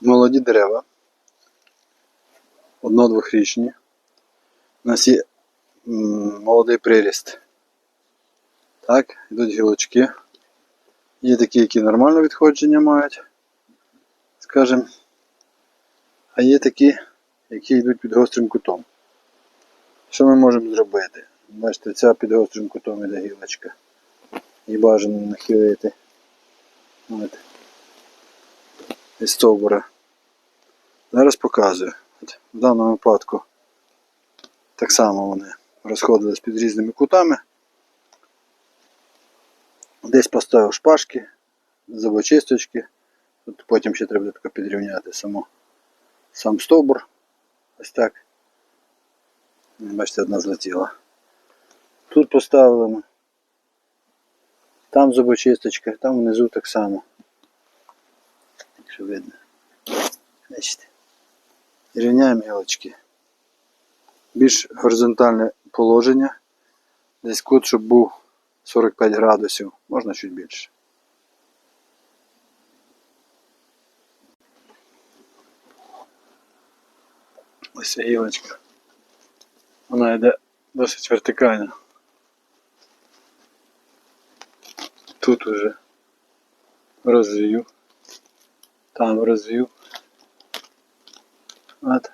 молоді дерева. Одно-двохрічні. У нас є молодий приріст. Так, йдуть гілочки. Є такі, які нормальне відходження мають, скажімо. А є такі, які йдуть під гострим кутом. Що ми можемо зробити? Бачите, ця під гострим кутом іде гілочка. І бажано нахилити. От. Із стовбура. Зараз показую. От, в даному випадку так само вони розходились під різними кутами. Десь поставив шпажки, зубочисточки. Тут потім ще треба тако підрівняти само, сам стовбур. Ось так. Бачите, одна злетіла. Тут поставлено. Там зубочисточка, там внизу так само. Якщо видно. Бачите. Рівняємо гілочки. Більш горизонтальне положення. Десь кут, щоб був 45 градусів, можна чуть більше. Ось гілочка. Вона йде досить вертикально. Тут уже розвів. Там розвів. От.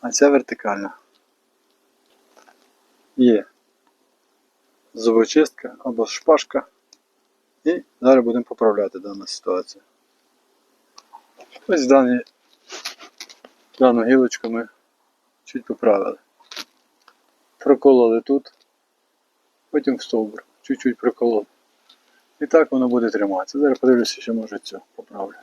А ця вертикальна. Є зубочистка або шпажка. І зараз будемо поправляти дану ситуацію. Ось дані, дану гілочку ми чуть поправили. Прокололи тут, потім в стовбур, чуть-чуть прокололи. І так воно буде триматися. Зараз подивлюся, що може цю поправлю.